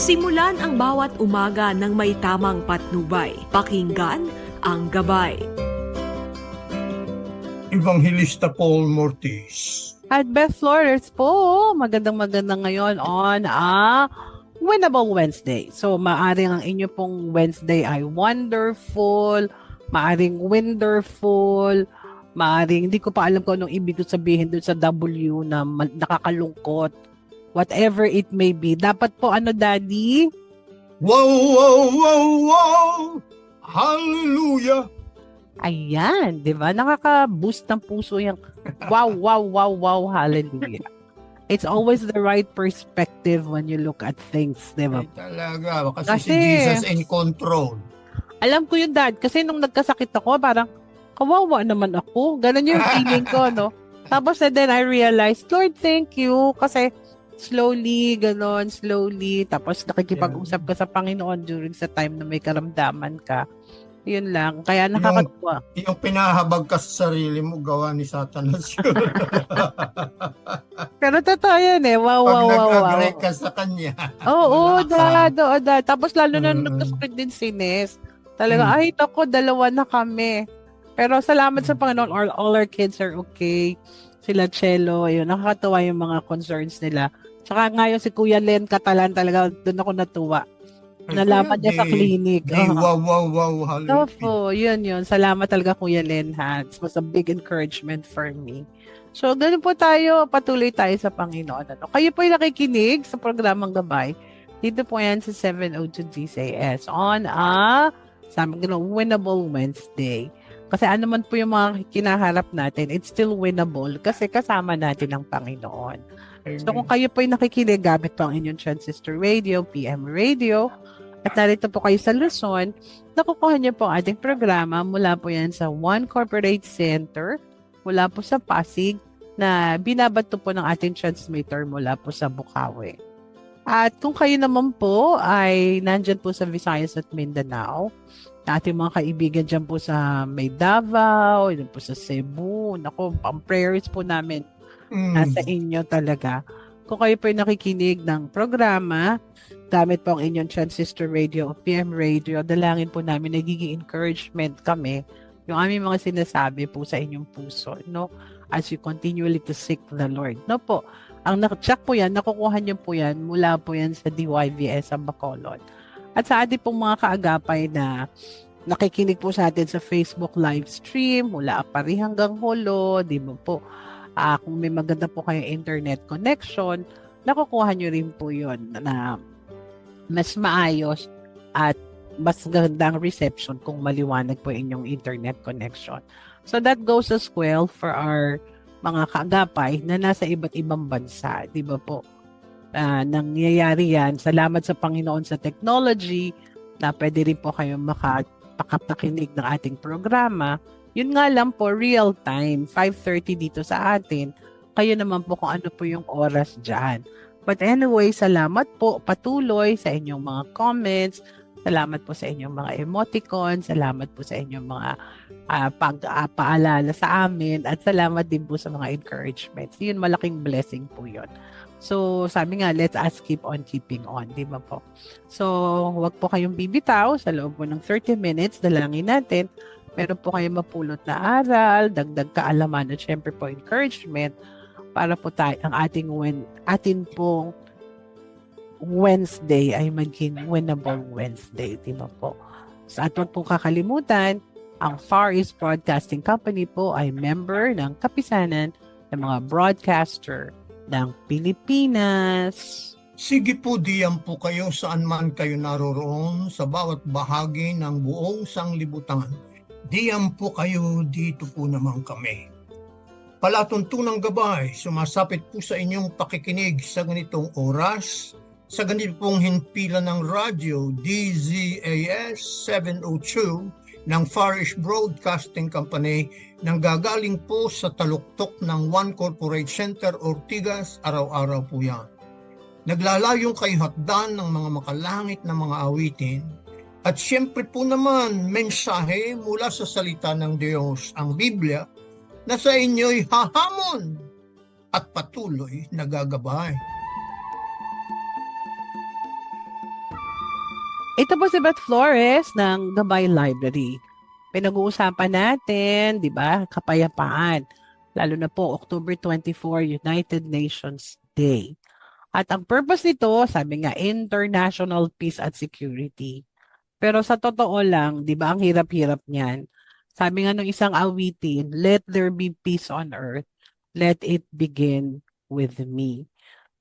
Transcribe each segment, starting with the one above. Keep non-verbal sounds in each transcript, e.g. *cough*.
Simulan ang bawat umaga ng may tamang patnubay. Pakinggan ang gabay. Evangelista Paul Mortis. At Beth Flores po, magandang magandang ngayon on a Winnable Wednesday. So, maaring ang inyo pong Wednesday ay wonderful, maaring wonderful, maaring, hindi ko pa alam kung anong ibig sabihin doon sa W na nakakalungkot. Whatever it may be. Dapat po ano, Daddy? Wow, wow, wow, wow! Hallelujah! Ayan, di ba? Nakaka-boost ng puso yung wow, wow, wow, wow, hallelujah. It's always the right perspective when you look at things, di ba? Ay, talaga, kasi, si Kasi- Jesus in control. Alam ko yun, Dad, kasi nung nagkasakit ako, parang, kawawa naman ako. Ganon yung feeling ko, no? *laughs* Tapos, and then I realized, Lord, thank you. Kasi, slowly, ganon, slowly. Tapos, nakikipag-usap ka sa Panginoon during sa time na may karamdaman ka. Yun lang. Kaya nakakatuwa. Yung pinahabag ka sa sarili mo, gawa ni Satanas *laughs* yun. Pero totoo yan eh. Wow, Pag wow, wow, wow. nag-agree ka sa kanya. Oo, dad, oo, dad. Tapos lalo na Mm. nagkasakit din si Nes. Talaga, Mm. ay, ako, dalawa na kami. Pero salamat sa Panginoon, all, all our kids are okay. Sila Cello, yun, nakakatuwa yung mga concerns nila. Tsaka ngayon si Kuya Len Catalan talaga, doon ako natuwa. Nalaman niya sa clinic. Di, Oo. wow, wow, wow, hallelujah. Opo, yun yun. Salamat talaga Kuya Len ha. It was a big encouragement for me. So, ganun po tayo, patuloy tayo sa Panginoon. Ano? Kayo po yung nakikinig sa programang Gabay. Dito po yan sa 702 DCS on a sabi ko winnable Wednesday. Kasi ano man po yung mga kinaharap natin, it's still winnable kasi kasama natin ang Panginoon. So kung kayo po ay nakikinig gamit po ang inyong transistor radio, PM radio, at narito po kayo sa Luzon, nakukuha niyo po ang ating programa mula po yan sa One Corporate Center, mula po sa Pasig, na binabato po ng ating transmitter mula po sa Bukawi. At kung kayo naman po ay nandyan po sa Visayas at Mindanao, na ating mga kaibigan dyan po sa May Davao, dyan po sa Cebu, nako, ang prayers po namin Mm. nasa inyo talaga. Kung kayo po ay nakikinig ng programa, gamit po ang inyong transistor radio o PM radio, dalangin po namin, nagiging encouragement kami yung aming mga sinasabi po sa inyong puso, no? As you continually to seek the Lord. No po, ang nak-check po yan, nakukuha niyo po yan mula po yan sa DYVS sa Bacolod. At sa ating pong mga kaagapay na nakikinig po sa atin sa Facebook live stream, mula Apari hanggang Holo, di ba po? Ah, kung may maganda po kayong internet connection, nakukuha nyo rin po yun na mas maayos at mas gandang reception kung maliwanag po inyong internet connection. So that goes as well for our mga kaagapay na nasa iba't ibang bansa, di ba po? Ah, nangyayari yan. Salamat sa Panginoon sa technology na pwede rin po kayong makapakakinig ng ating programa yun nga lang po, real time, 5.30 dito sa atin. Kayo naman po kung ano po yung oras dyan. But anyway, salamat po patuloy sa inyong mga comments. Salamat po sa inyong mga emoticons. Salamat po sa inyong mga pag, ah, paalala sa amin. At salamat din po sa mga encouragements. Yun, malaking blessing po yun. So, sabi nga, let's us keep on keeping on. Di ba po? So, wag po kayong bibitaw sa loob po ng 30 minutes. Dalangin natin meron po kayo mapulot na aral, dagdag kaalaman at syempre po encouragement para po tayo, ang ating when, atin pong Wednesday ay maging winnable Wednesday, di ba po? So, at huwag pong kakalimutan, ang Far East Broadcasting Company po ay member ng kapisanan ng mga broadcaster ng Pilipinas. Sige po, diyan po kayo saan man kayo naroroon sa bawat bahagi ng buong sanglibutan. Diyan po kayo, dito po naman kami. Palatuntunang gabay, sumasapit po sa inyong pakikinig sa ganitong oras, sa ganito pong hinpila ng radyo DZAS 702 ng Farish Broadcasting Company nang gagaling po sa taluktok ng One Corporate Center Ortigas, araw-araw po yan. Naglalayong kay hatdan ng mga makalangit na mga awitin at siyempre po naman mensahe mula sa salita ng Diyos, ang Biblia, na sa inyo'y hahamon at patuloy nagagabay. Ito po si Beth Flores ng Gabay Library. Pinag-uusapan natin, di ba, kapayapaan. Lalo na po, October 24, United Nations Day. At ang purpose nito, sabi nga, international peace at security. Pero sa totoo lang, di ba, ang hirap-hirap niyan. Sabi nga nung isang awitin, let there be peace on earth, let it begin with me.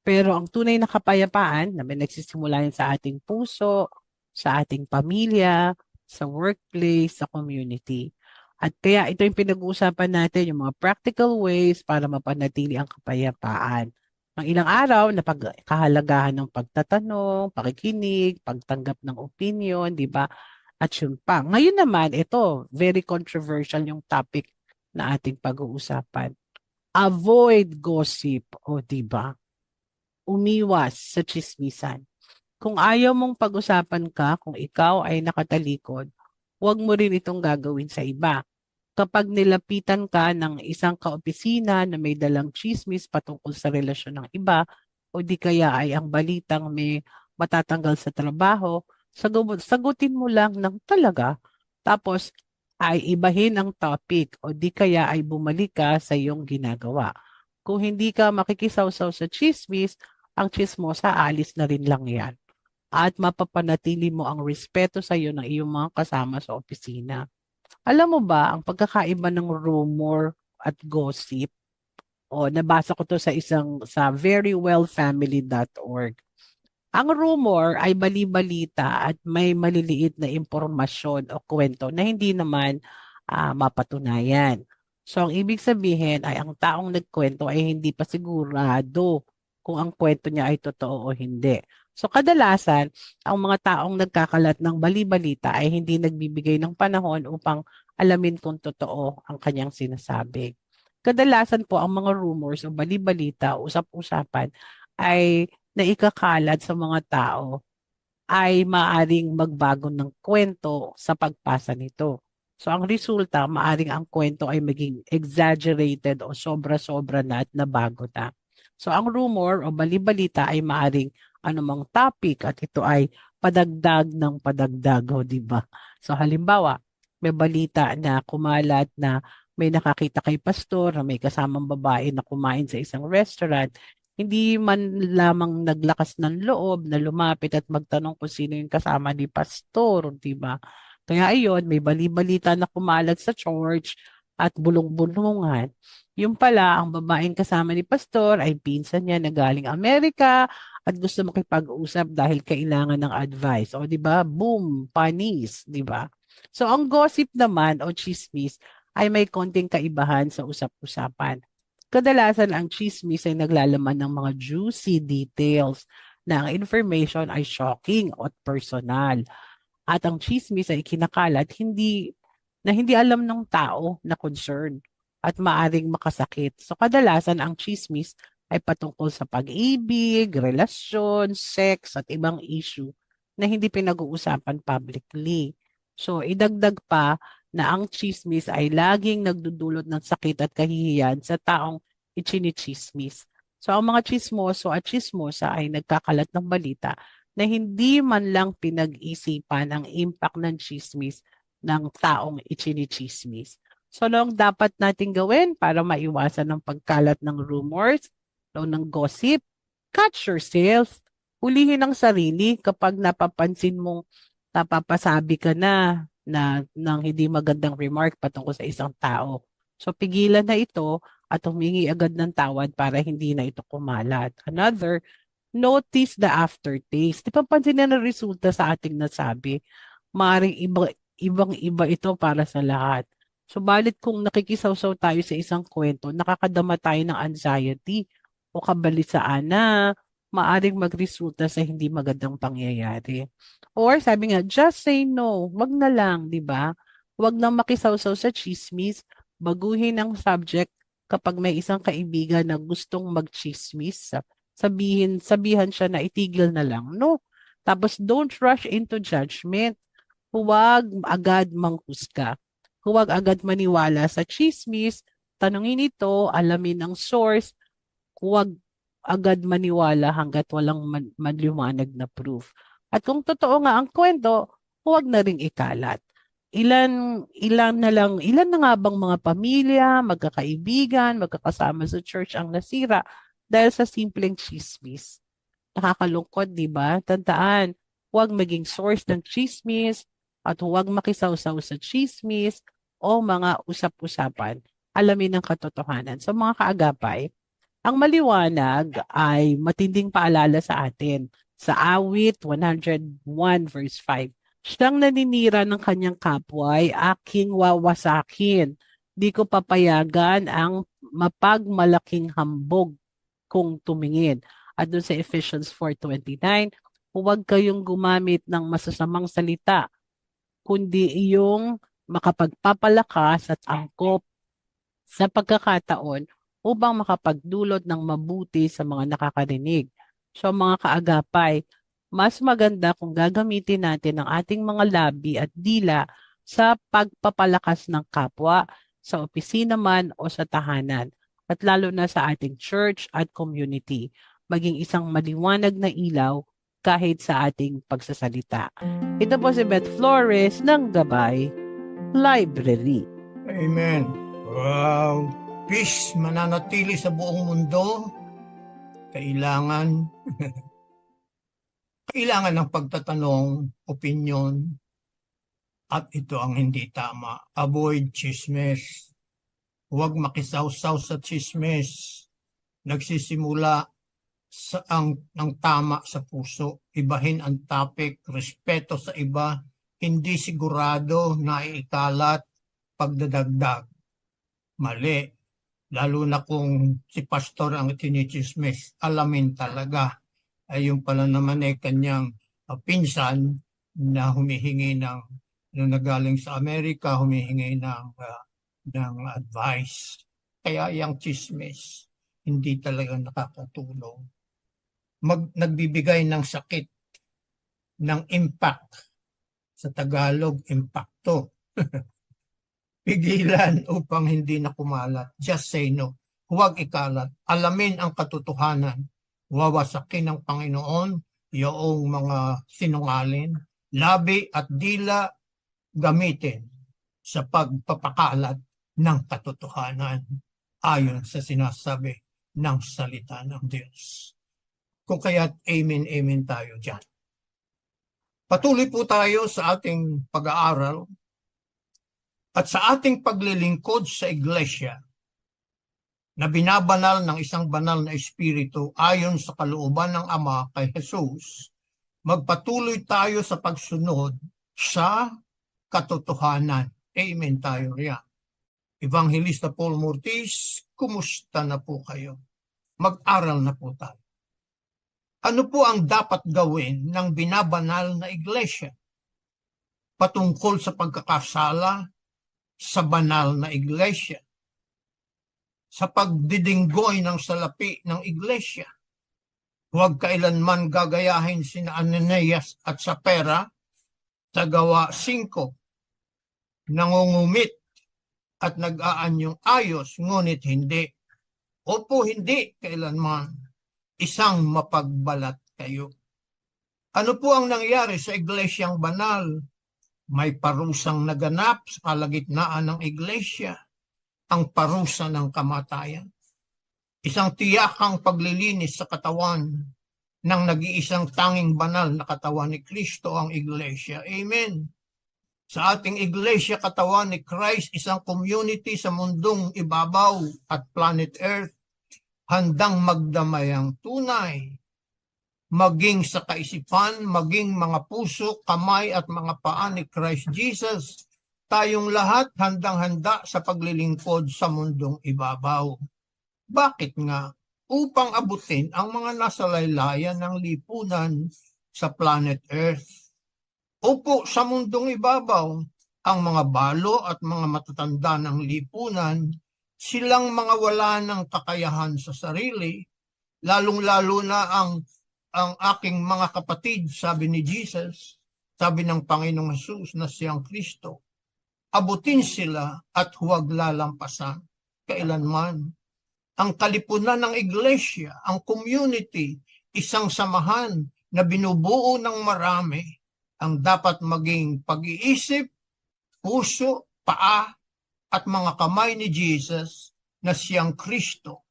Pero ang tunay na kapayapaan, na may nagsisimula yan sa ating puso, sa ating pamilya, sa workplace, sa community. At kaya ito yung pinag-uusapan natin, yung mga practical ways para mapanatili ang kapayapaan. Ang ilang araw na pagkahalagahan ng pagtatanong, pakikinig, pagtanggap ng opinion, di ba? At yun pa. Ngayon naman, ito, very controversial yung topic na ating pag-uusapan. Avoid gossip, o di ba? Umiwas sa chismisan. Kung ayaw mong pag-usapan ka, kung ikaw ay nakatalikod, huwag mo rin itong gagawin sa iba. Kapag nilapitan ka ng isang kaopisina na may dalang chismis patungkol sa relasyon ng iba, o di kaya ay ang balitang may matatanggal sa trabaho, sagu- sagutin mo lang ng talaga. Tapos ay ibahin ang topic o di kaya ay bumalik ka sa iyong ginagawa. Kung hindi ka makikisawsaw sa chismis, ang chismosa alis na rin lang yan. At mapapanatili mo ang respeto sa iyo ng iyong mga kasama sa opisina. Alam mo ba ang pagkakaiba ng rumor at gossip? O nabasa ko to sa isang sa verywellfamily.org. Ang rumor ay bali-balita at may maliliit na impormasyon o kwento na hindi naman ah, mapatunayan. So ang ibig sabihin ay ang taong nagkwento ay hindi pa sigurado kung ang kwento niya ay totoo o hindi. So kadalasan, ang mga taong nagkakalat ng bali-balita ay hindi nagbibigay ng panahon upang alamin kung totoo ang kanyang sinasabi. Kadalasan po ang mga rumors o bali-balita, usap-usapan ay naikakalat sa mga tao ay maaring magbago ng kwento sa pagpasa nito. So ang resulta, maaring ang kwento ay maging exaggerated o sobra-sobra na at nabago na. So ang rumor o bali-balita ay maaring anumang topic at ito ay padagdag ng padagdag, o di ba? So halimbawa, may balita na kumalat na may nakakita kay pastor na may kasamang babae na kumain sa isang restaurant, hindi man lamang naglakas ng loob na lumapit at magtanong kung sino yung kasama ni pastor, di ba? Kaya ayon, may bali-balita na kumalat sa church at bulong-bulungan. Yung pala, ang babaeng kasama ni pastor ay pinsan niya na galing Amerika at gusto makipag-usap dahil kailangan ng advice. O, di ba? Boom, panis, di ba? So, ang gossip naman o chismis ay may konting kaibahan sa usap-usapan. Kadalasan ang chismis ay naglalaman ng mga juicy details na ang information ay shocking at personal. At ang chismis ay kinakalat hindi na hindi alam ng tao na concern at maaring makasakit. So kadalasan ang chismis ay patungkol sa pag-ibig, relasyon, sex at ibang issue na hindi pinag-uusapan publicly. So idagdag pa na ang chismis ay laging nagdudulot ng sakit at kahihiyan sa taong ichinichismis. So ang mga chismoso at chismosa ay nagkakalat ng balita na hindi man lang pinag-isipan ang impact ng chismis ng taong ichinichismis. So anong dapat natin gawin para maiwasan ng pagkalat ng rumors o ng gossip? Catch yourself. Hulihin ang sarili kapag napapansin mong napapasabi ka na na ng hindi magandang remark patungkol sa isang tao. So pigilan na ito at humingi agad ng tawad para hindi na ito kumalat. Another, notice the aftertaste. Di ba pansin na ng resulta sa ating nasabi? Maring iba, ibang-iba ito para sa lahat. So balit kung nakikisawsaw tayo sa isang kwento, nakakadama tayo ng anxiety o kabalisaan na maaring magresulta sa hindi magandang pangyayari. Or sabi nga, just say no. Wag na lang, di ba? Wag nang makisawsaw sa chismis. Baguhin ang subject kapag may isang kaibigan na gustong mag-chismis. Sabihin, sabihan siya na itigil na lang. No. Tapos don't rush into judgment. Huwag agad manghusga. Huwag agad maniwala sa chismis. Tanungin ito, alamin ang source. Huwag agad maniwala hanggat walang man, na proof. At kung totoo nga ang kwento, huwag na ring ikalat. Ilan, ilan na lang, ilan na nga bang mga pamilya, magkakaibigan, magkakasama sa church ang nasira dahil sa simpleng chismis. Nakakalungkot, di ba? Tandaan, huwag maging source ng chismis at huwag makisawsaw sa chismis o mga usap-usapan. Alamin ang katotohanan. So mga kaagapay, ang maliwanag ay matinding paalala sa atin. Sa awit 101 verse 5, siyang naninira ng kanyang kapwa ay aking wawasakin. Di ko papayagan ang mapagmalaking hambog kung tumingin. At doon sa Ephesians 4.29, huwag kayong gumamit ng masasamang salita, kundi iyong makapagpapalakas at angkop sa pagkakataon upang makapagdulot ng mabuti sa mga nakakarinig. So mga kaagapay, mas maganda kung gagamitin natin ang ating mga labi at dila sa pagpapalakas ng kapwa, sa opisina man o sa tahanan, at lalo na sa ating church at community, maging isang maliwanag na ilaw kahit sa ating pagsasalita. Ito po si Beth Flores ng Gabay Library. Amen. Wow. Peace mananatili sa buong mundo. Kailangan *laughs* kailangan ng pagtatanong, opinion, at ito ang hindi tama. Avoid chismes. Huwag makisawsaw sa chismes. Nagsisimula sa ang ng tama sa puso. Ibahin ang topic, respeto sa iba, hindi sigurado na ikalat pagdadagdag. Mali. Lalo na kung si pastor ang tinichismis, alamin talaga. Ay yung pala naman ay kanyang uh, pinsan na humihingi ng nung nagaling sa Amerika, humihingi ng, uh, ng advice. Kaya yung chismis, hindi talaga nakakatulong. Mag, nagbibigay ng sakit, ng impact. Sa Tagalog, impacto. *laughs* Pigilan upang hindi na kumalat. Just say no. Huwag ikalat. Alamin ang katotohanan. Wawasakin ng Panginoon yung mga sinungalin, labi at dila gamitin sa pagpapakalat ng katotohanan ayon sa sinasabi ng salita ng Diyos. Kung kaya't amen, amen tayo dyan. Patuloy po tayo sa ating pag-aaral at sa ating paglilingkod sa iglesia na binabanal ng isang banal na espiritu ayon sa kalooban ng Ama kay Jesus, magpatuloy tayo sa pagsunod sa katotohanan. Amen tayo riyan. Evangelista Paul Mortis, kumusta na po kayo? Mag-aral na po tayo. Ano po ang dapat gawin ng binabanal na iglesia? Patungkol sa pagkakasala sa banal na iglesia sa pagdidinggoy ng salapi ng iglesia. Huwag kailanman gagayahin sina Ananias at sa pera sa gawa 5. Nangungumit at nag-aanyong ayos, ngunit hindi. Opo, hindi kailanman. Isang mapagbalat kayo. Ano po ang nangyari sa iglesyang banal? May parusang naganap sa kalagitnaan ng iglesia ang parusa ng kamatayan. Isang tiyakang paglilinis sa katawan ng nag-iisang tanging banal na katawan ni Kristo ang iglesia. Amen. Sa ating iglesia katawan ni Christ, isang community sa mundong ibabaw at planet Earth, handang magdamay ang tunay, maging sa kaisipan, maging mga puso, kamay at mga paa ni Christ Jesus, tayong lahat handang-handa sa paglilingkod sa mundong ibabaw. Bakit nga? Upang abutin ang mga nasa laylayan ng lipunan sa planet Earth. Opo, sa mundong ibabaw, ang mga balo at mga matatanda ng lipunan, silang mga wala ng kakayahan sa sarili, lalong-lalo na ang ang aking mga kapatid, sabi ni Jesus, sabi ng Panginoong Jesus na siyang Kristo, abutin sila at huwag lalampasan kailanman. Ang kalipunan ng iglesia, ang community, isang samahan, na binubuo ng marami ang dapat maging pag-iisip, puso, paa, at mga kamay ni Jesus na siyang Kristo.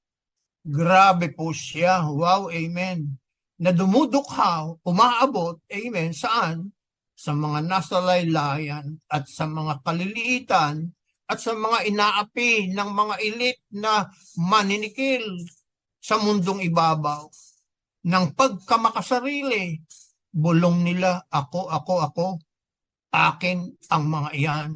Grabe po siya. Wow, amen. Na dumudukhaw, umaabot, amen, saan? Sa mga nasa laylayan at sa mga kaliliitan at sa mga inaapi ng mga elit na maninikil sa mundong ibabaw. Ng pagkamakasarili, bulong nila, ako, ako, ako, akin ang mga iyan.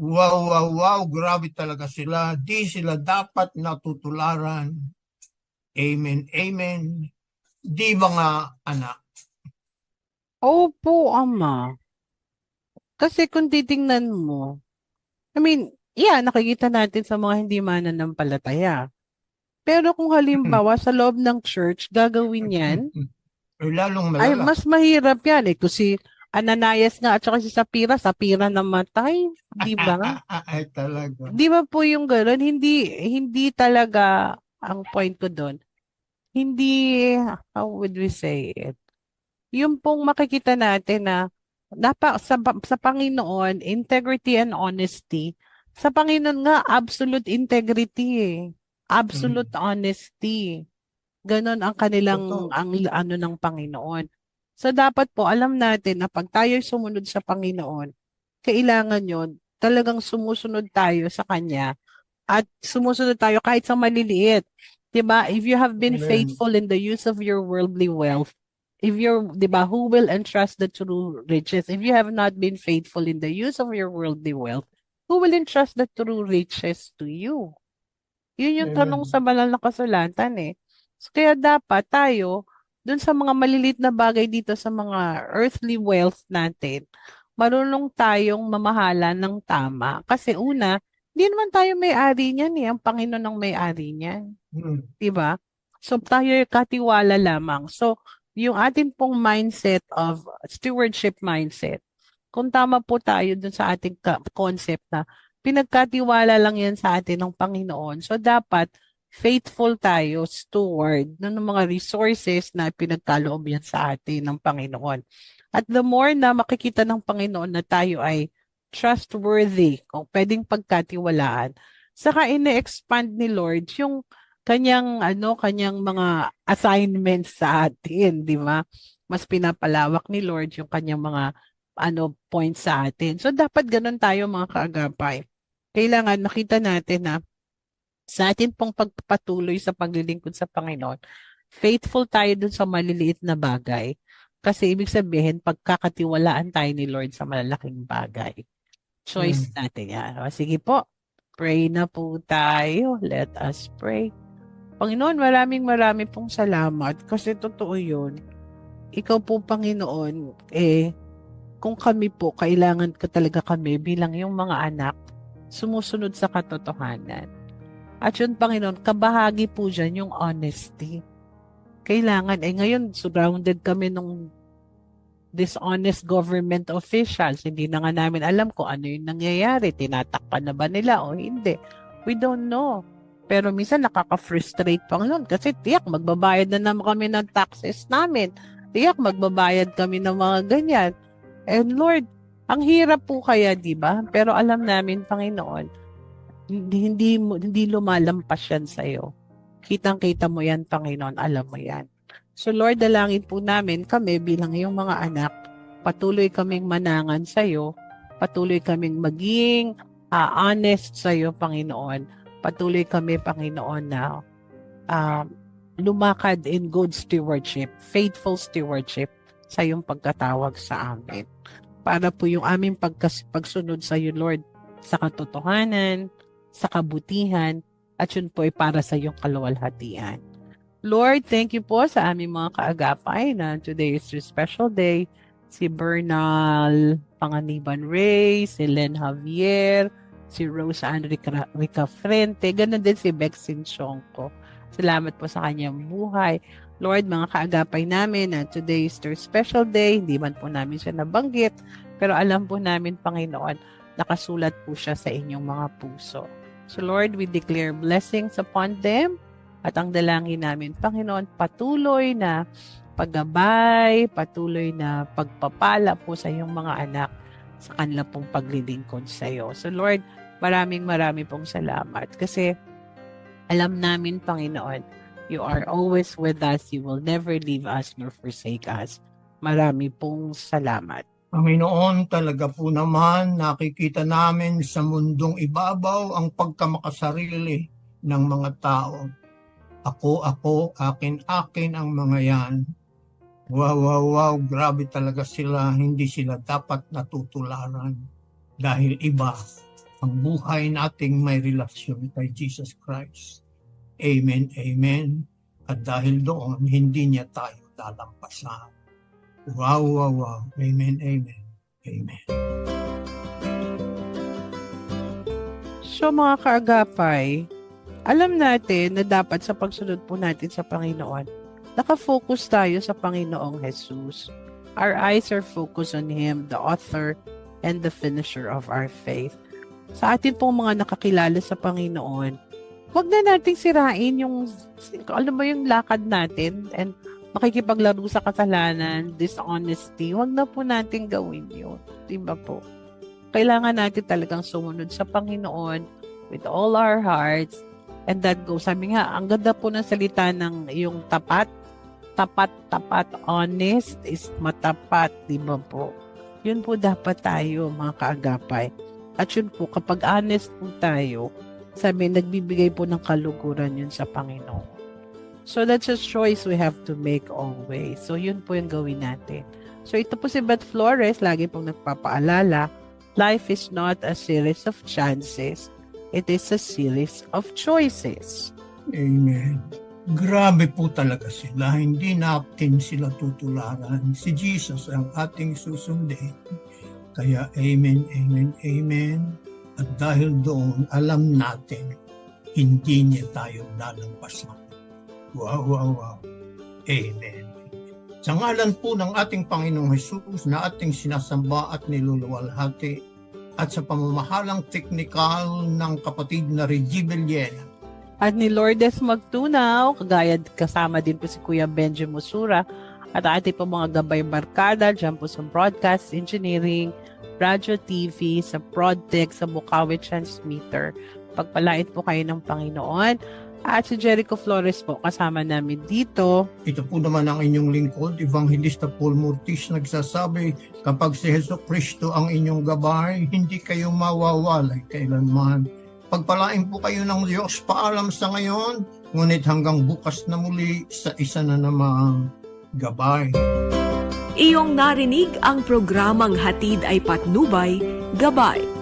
Wow, wow, wow, grabe talaga sila. Di sila dapat natutularan. Amen, amen. Di ba nga, anak? Opo, Ama. Kasi kung titingnan mo, I mean, yeah, nakikita natin sa mga hindi mananampalataya. Pero kung halimbawa sa loob ng church, gagawin yan, Eh, lalong ay malala. mas mahirap yan eh. Kasi Ananias nga at saka si Sapira, Sapira namatay, di ba? *laughs* Ay, talaga. Di ba po yung gano'n? Hindi, hindi talaga ang point ko doon. Hindi, how would we say it? Yung pong makikita natin na napa, sa, sa Panginoon, integrity and honesty. Sa Panginoon nga, absolute integrity eh. Absolute honesty. Ganon ang kanilang, Totoo. ang ano ng Panginoon. So dapat po, alam natin na pag tayo sumunod sa Panginoon, kailangan yon talagang sumusunod tayo sa Kanya at sumusunod tayo kahit sa maliliit. 'Di ba? If you have been Amen. faithful in the use of your worldly wealth, if you're, 'di ba, who will entrust the true riches? If you have not been faithful in the use of your worldly wealth, who will entrust the true riches to you? Yun yung tanong Amen. sa banal na kasulatan eh. So, kaya dapat tayo, dun sa mga maliliit na bagay dito sa mga earthly wealth natin, marunong tayong mamahala ng tama. Kasi una, hindi naman tayo may-ari niyan eh. Ang Panginoon ang may-ari niyan. Hmm. Di ba? So, tayo ay katiwala lamang. So, yung ating pong mindset of stewardship mindset, kung tama po tayo dun sa ating concept na pinagkatiwala lang yan sa atin ng Panginoon. So, dapat faithful tayo, steward ng mga resources na pinagkaloob yan sa atin ng Panginoon. At the more na makikita ng Panginoon na tayo ay trustworthy, kung pwedeng pagkatiwalaan, saka ine-expand ni Lord yung kanyang ano, kanyang mga assignments sa atin, di ba? Mas pinapalawak ni Lord yung kanyang mga ano points sa atin. So dapat ganun tayo mga kaagapay. Kailangan makita natin na sa atin pong pagpapatuloy sa paglilingkod sa Panginoon, faithful tayo dun sa maliliit na bagay. Kasi ibig sabihin, pagkakatiwalaan tayo ni Lord sa malalaking bagay. Choice natin yan. O, sige po, pray na po tayo. Let us pray. Panginoon, maraming maraming pong salamat kasi totoo yun. Ikaw po, Panginoon, eh, kung kami po, kailangan ko talaga kami bilang yung mga anak, sumusunod sa katotohanan. At yun, Panginoon, kabahagi po dyan yung honesty. Kailangan, eh ngayon, surrounded kami nung dishonest government officials. Hindi na nga namin alam kung ano yung nangyayari. Tinatakpan na ba nila o hindi. We don't know. Pero minsan nakaka-frustrate Panginoon kasi tiyak magbabayad na naman kami ng taxes namin. Tiyak magbabayad kami ng mga ganyan. And Lord, ang hirap po kaya, di ba? Pero alam namin, Panginoon, hindi, hindi, hindi lumalampas yan sa'yo. Kitang-kita mo yan, Panginoon. Alam mo yan. So Lord, dalangin po namin kami bilang iyong mga anak. Patuloy kaming manangan sa'yo. Patuloy kaming maging ah, honest sa'yo, Panginoon. Patuloy kami, Panginoon, na ah, lumakad in good stewardship, faithful stewardship sa iyong pagkatawag sa amin. Para po yung aming pagkas- pagsunod sa iyo, Lord, sa katotohanan, sa kabutihan, at yun po ay para sa iyong kaluwalhatian. Lord, thank you po sa aming mga kaagapay na today is your special day. Si Bernal Panganiban Ray, si Len Javier, si Rose Rica, Rica Frente, ganun din si Bexin Chongko. Salamat po sa kanyang buhay. Lord, mga kaagapay namin na today is their special day. Hindi man po namin siya nabanggit, pero alam po namin, Panginoon, nakasulat po siya sa inyong mga puso. So Lord, we declare blessings upon them at ang dalangin namin, Panginoon, patuloy na paggabay, patuloy na pagpapala po sa iyong mga anak sa kanila pong paglilingkod sa iyo. So Lord, maraming maraming pong salamat kasi alam namin, Panginoon, you are always with us. You will never leave us nor forsake us. Marami pong salamat. Panginoon, talaga po naman nakikita namin sa mundong ibabaw ang pagkamakasarili ng mga tao. Ako, ako, akin, akin ang mga yan. Wow, wow, wow, grabe talaga sila. Hindi sila dapat natutularan. Dahil iba ang buhay nating may relasyon kay Jesus Christ. Amen, amen. At dahil doon, hindi niya tayo lalampasan. Wow, wow, wow. Amen, amen, amen. So mga kaagapay, alam natin na dapat sa pagsunod po natin sa Panginoon, nakafocus tayo sa Panginoong Jesus. Our eyes are focused on Him, the author and the finisher of our faith. Sa atin pong mga nakakilala sa Panginoon, wag na nating sirain yung, alam mo yung lakad natin and makikipaglaro sa kasalanan, dishonesty, wag na po natin gawin yun. Diba po? Kailangan natin talagang sumunod sa Panginoon with all our hearts. And that goes, sabi nga, ang ganda po ng salita ng yung tapat. Tapat, tapat, honest is matapat, di ba po? Yun po dapat tayo, mga kaagapay. At yun po, kapag honest po tayo, sabi, nagbibigay po ng kaluguran yun sa Panginoon. So that's a choice we have to make always. So yun po yung gawin natin. So ito po si Beth Flores, lagi pong nagpapaalala, life is not a series of chances. It is a series of choices. Amen. Grabe po talaga sila. Hindi natin sila tutularan. Si Jesus ang ating susundin. Kaya amen, amen, amen. At dahil doon, alam natin, hindi niya tayo lalampasan. Wow, wow, wow. Amen. Sa ngalan po ng ating Panginoong Jesus na ating sinasamba at niluluwalhati at sa pamamahalang teknikal ng kapatid na Reggie Bellena, At ni Lourdes Magtunaw, kagaya kasama din po si Kuya Benji Musura at ating po mga gabay barkada dyan po sa broadcast engineering, radio TV, sa Prodtech, sa Bukawi Transmitter. Pagpalait po kayo ng Panginoon. At si Jericho Flores po, kasama namin dito. Ito po naman ang inyong lingkod, Evangelista Paul Murtis, nagsasabi, kapag si Heso Kristo ang inyong gabay, hindi kayo mawawalay kailanman. Pagpalain po kayo ng Diyos, paalam sa ngayon, ngunit hanggang bukas na muli sa isa na namang gabay. Iyong narinig ang programang Hatid ay Patnubay, Gabay